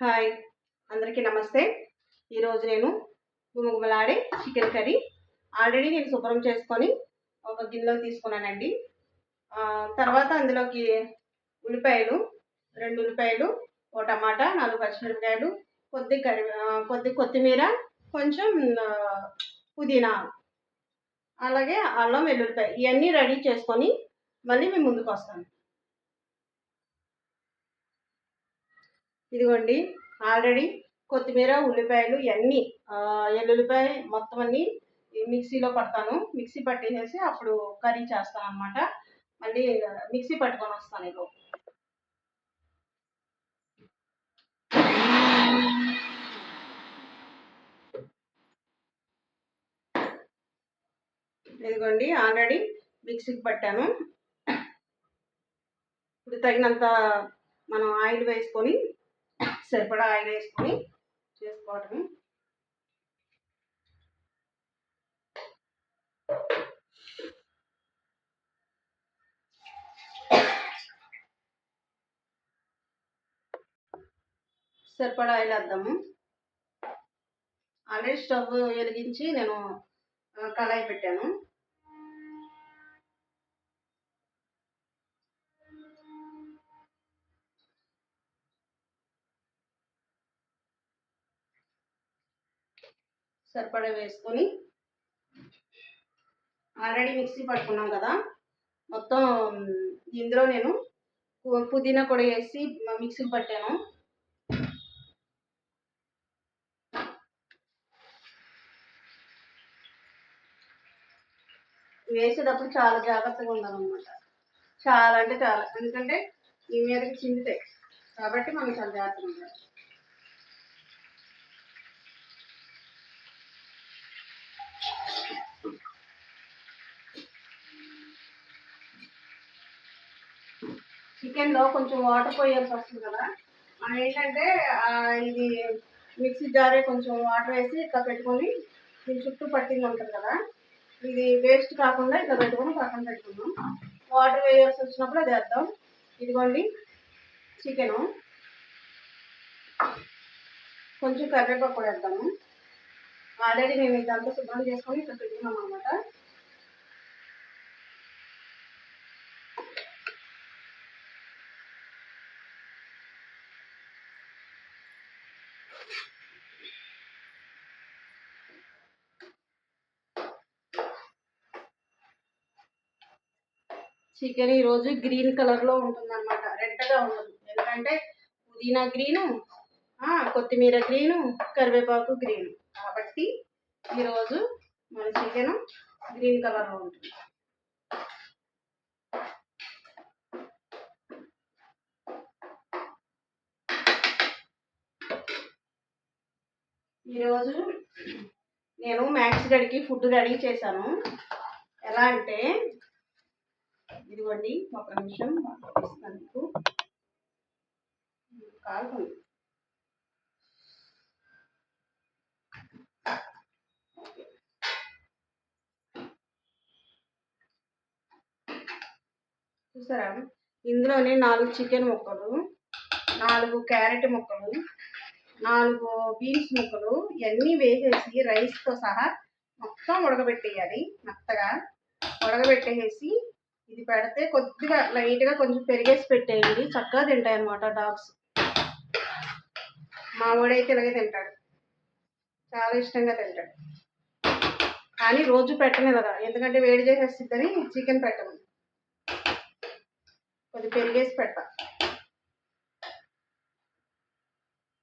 Hi అందరికీ నమస్తే. ఈరోజు నేను గుమగుమలాడే చికెన్ కర్రీ. ఆల్రెడీ నేను శుభ్రం చేసుకొని ఒక గిన్నెలో తీసుకున్నానండి. తర్వాత అందులోకి ఉల్లిపాయలు రెండు ఉల్లిపాయలు ఓ టమాటా నాలుగు పచ్చిమిరపకాయలు కొద్ది కరి కొద్ది కొత్తిమీర కొంచెం పుదీనా అలాగే అల్లం వెల్లుల్లిపాయ ఇవన్నీ రెడీ చేసుకొని మళ్ళీ మేము ముందుకు వస్తాను. ఇదిగోండి ఆల్రెడీ కొత్తిమీర ఉల్లిపాయలు ఇవన్నీ ఎల్లుల్లిపాయ మొత్తం అన్నీ మిక్సీలో పడతాను. మిక్సీ పట్టేసేసి అప్పుడు కర్రీ చేస్తాను అనమాట మళ్ళీ మిక్సీ పట్టుకొని వస్తాను ఇగో. ఇదిగోండి ఆల్రెడీ మిక్సీకి పట్టాను. ఇప్పుడు తగినంత మనం ఆయిల్ వేసుకొని సరిపడా ఆయిల్ వేసుకొని చేసుకోవటం సరిపడా ఆయిల్ వేద్దాము. ఆల్రెడీ స్టవ్ వెలిగించి నేను కళాయి పెట్టాను. సరిపడా వేసుకొని ఆల్రెడీ మిక్సీ పట్టుకున్నాం కదా. మొత్తం ఇందులో నేను పు- పుదీనా కూడా వేసి మిక్సీ పట్టాను. వేసేటప్పుడు చాలా జాగ్రత్తగా ఉండాలన్నమాట. చాలా అంటే చాలా. ఎందుకంటే ఈ మీదకి చిందుతాయి కాబట్టి మనం చాలా జాగ్రత్తగా ఉండాలి. చికెన్లో కొంచెం వాటర్ పోయాల్సి వస్తుంది కదా? ఏంటంటే ఇది మిక్సీ జారే కొంచెం వాటర్ వేసి ఇట్లా పెట్టుకొని దీని చుట్టూ పట్టింది ఉంటుంది కదా? ఇది వేస్ట్ కాకుండా ఇట్లా పెట్టుకొని పక్కన పెట్టుకుందాం. వాటర్ వేయాల్సి వచ్చినప్పుడు అది వేద్దాం. ఇదిగోండి చికెను. కొంచెం కరివేపాకు కూడా వేద్దాము. ఆల్రెడీ మేము ఇదంతా శుభ్రం చేసుకొని ఇక్కడ పెట్టుకున్నాం అనమాట చికెన్ ఈరోజు గ్రీన్ కలర్లో ఉంటుంది అనమాట రెడ్గా ఉండదు. ఎందుకంటే పుదీనా గ్రీను కొత్తిమీర గ్రీను కరివేపాకు గ్రీను. కాబట్టి ఈరోజు మన చికెన్ గ్రీన్ కలర్లో ఉంటుంది. ఈరోజు నేను మ్యాక్స్ గడికి ఫుడ్ రెడీ చేశాను. ఎలా అంటే ఇదిగోండి ఒక నిమిషం ఇస్తాను మీకు. చూసారా? ఇందులోనే నాలుగు చికెన్ ముక్కలు నాలుగు క్యారెట్ ముక్కలు నాలుగు బీన్స్ ముక్కలు ఇవన్నీ వేసేసి రైస్తో సహా మొత్తం ఉడకబెట్టేయాలి. మెత్తగా ఉడకబెట్టేసి ఇది పెడితే కొద్దిగా లైట్గా కొంచెం పెరిగేసి పెట్టేయండి. చక్కగా తింటాయి అనమాట డాగ్స్ మా ఇలాగే తింటాడు. చాలా ఇష్టంగా తింటాడు. కానీ రోజు పెట్టను కదా ఎందుకంటే వేడి చేసేస్తుందని చికెన్ పెట్టము కొద్ది పెరిగేసి పెట్ట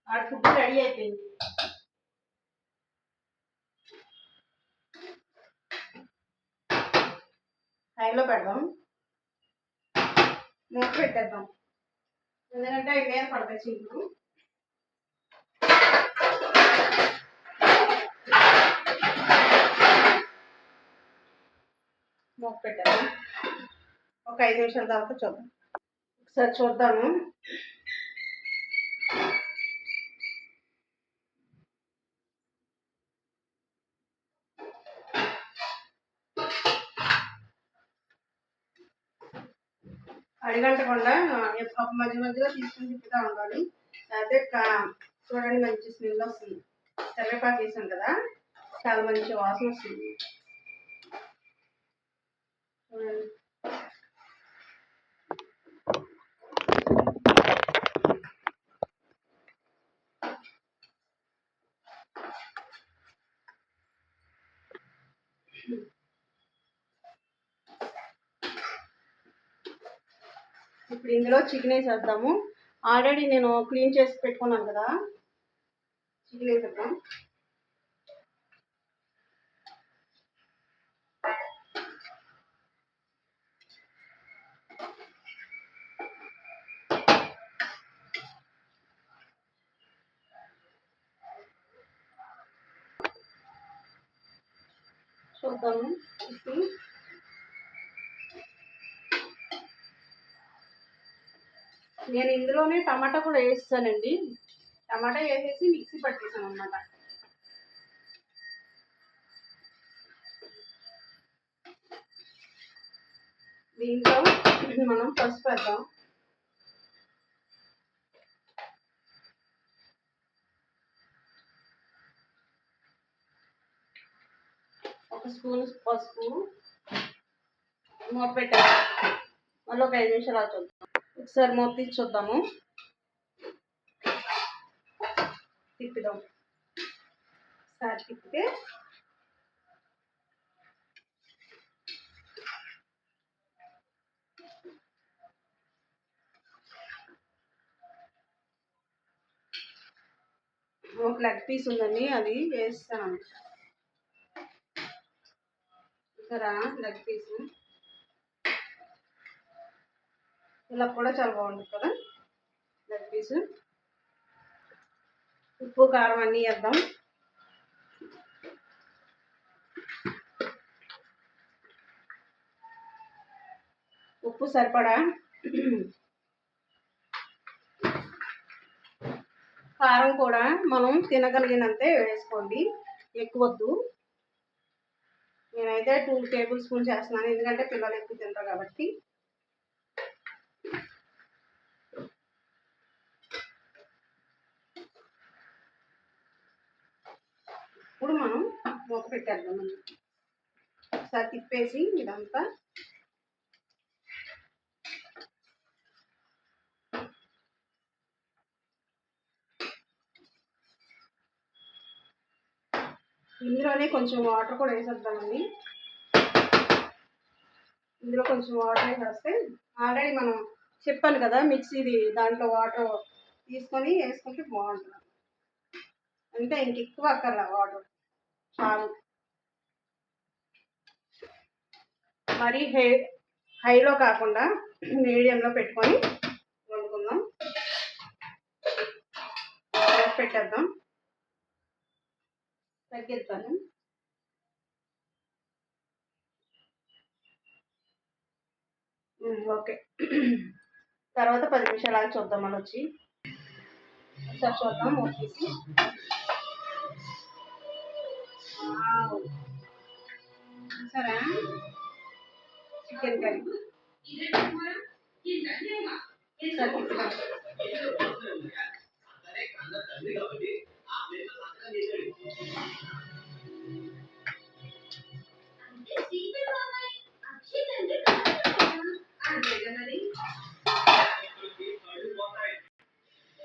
ఆడ ఫుడ్ రెడీ అయిపోయింది. హైలో పెడదాం. మూత పెట్టేద్దాం. ఎందుకంటే అవి మీద పడతాయి చీకులు మూత పెట్టేద్దాం. ఒక ఐదు నిమిషాల తర్వాత చూద్దాం. ఒకసారి చూద్దాము. అడిగంటకుండా ఎప్ప- మధ్య మధ్యలో తీసుకుని తిప్పుతూ ఉండాలి. అదే కా- చూడండి మంచి స్మెల్ వస్తుంది. కరివేపాకు వేసాం కదా చాలా మంచి వాసన వస్తుంది. చూడండి. ఇప్పుడు ఇందులో చికెన్ వేసేద్దాము. ఆల్రెడీ నేను క్లీన్ చేసి పెట్టుకున్నాను కదా. చికెన్ వేసేద్దాం. చూద్దాము ఇప్పుడు నేను ఇందులోనే టమాటా కూడా వేస్తానండి. టమాటా వేసేసి మిక్సీ పట్టేసాను అనమాట దీంట్లో మనం పసుపు వేద్దాం. ఒక స్పూన్ పసుపు. మూత పెట్టాము మళ్ళీ ఒక ఐదు నిమిషాలు ఆగి ఒకసారి మొత్తం చూద్దాము. తిప్పుదాం. ఒకసారి తిప్పితే ఒక లెగ్ పీస్ ఉందండి అది వేస్తాను. ఇక్కడ లెగ్ పీస్ ఇలా కూడా చాలా బాగుంటుంది కదా. లెగ్ పీస్ ఉప్పు కారం అన్నీ వేద్దాం. ఉప్పు సరిపడా? కారం కూడా మనం తినగలిగినంతే వేసుకోండి. ఎక్కువ వద్దు నేనైతే టూ టేబుల్ స్పూన్ చేస్తున్నాను. ఎందుకంటే పిల్లలు ఎక్కువ తింటారు కాబట్టి. ఇప్పుడు మనం మూత పెట్టేద్దాం ఒకసారి తిప్పేసి ఇదంతా ఇందులోనే కొంచెం వాటర్ కూడా వేసేద్దామండి. ఇందులో కొంచెం వాటర్ వేసేస్తే ఆల్రెడీ మనం చెప్పాను కదా మిక్సీది దాంట్లో వాటర్ తీసుకొని వేసుకుంటే బాగుంటుంది. అంటే ఇంక ఎక్కువ అక్కర్లా వాటర్ చాలు మరి హై హైలో కాకుండా మీడియంలో పెట్టుకొని వండుకుందాం. పెట్టేద్దాం. తగ్గిస్తాను ఓకే. తర్వాత పది నిమిషాలు ఆగి చూద్దాం మళ్ళీ వచ్చి ఒకసారి చూద్దాం ఓకేసి. సరే చికెన్ కర్రీ సరే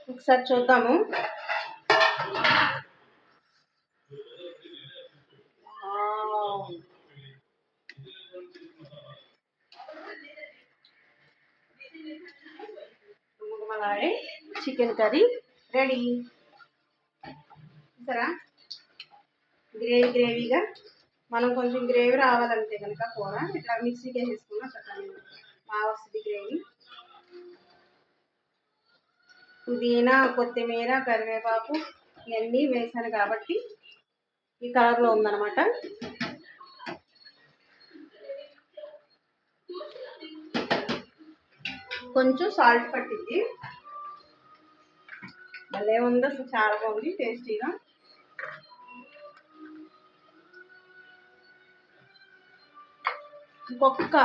ఒకసారి చూద్దాము. గుమగుమలాడే చికెన్ కర్రీ రెడీ. సరా గ్రేవీ గ్రేవీగా మనం కొంచెం గ్రేవీ రావాలంటే కనుక కూర ఇట్లా మిక్సీకి వేసేసుకున్నా చక్కగా బాగా వస్తుంది గ్రేవీ. పుదీనా కొత్తిమీర కరివేపాకు ఇవన్నీ వేసాను కాబట్టి ఈ కలర్లో ఉందన్నమాట. కొంచెం సాల్ట్ పట్టింది భలే ఉంది అసలు చాలా బాగుంది టేస్టీగా. ఒక్క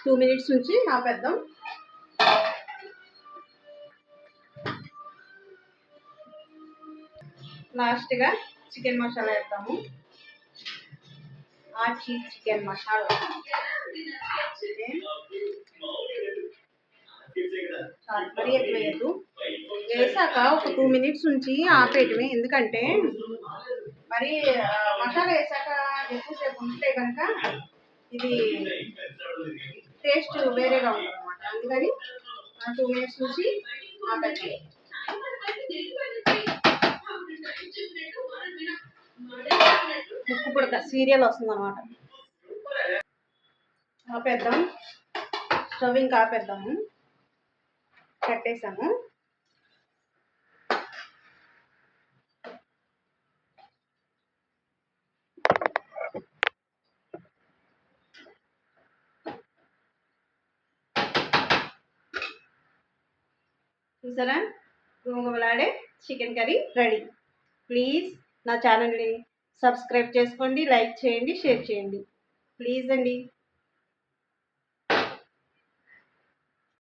టూ మినిట్స్ నుంచి ఆపేద్దాం. లాస్ట్గా చికెన్ మసాలా వేద్దాము. ఆచి చికెన్ మసాలా. మరీ ఎక్కువ వేయద్దు వేసాక ఒక టూ మినిట్స్ ఉంచి ఆపేయటమే. ఎందుకంటే మరి మసాలా వేసాక ఎక్కువసేపు ఉంటే కనుక ఇది టేస్ట్ వేరేగా ఉంటుంది అనమాట అందుకని టూ మినిట్స్ నుంచి ఆపేయాలి ముక్కు పుడక సీరియల్ వస్తుంది అనమాట ఆపేద్దాం. స్టవ్ ఇంకా ఆపేద్దాము. కట్టేసాము చూసారా? గుమగుమలాడే చికెన్ కర్రీ రెడీ. ప్లీజ్ నా ఛానల్ని సబ్స్క్రైబ్ చేసుకోండి లైక్ చేయండి షేర్ చేయండి. ప్లీజ్ అండి.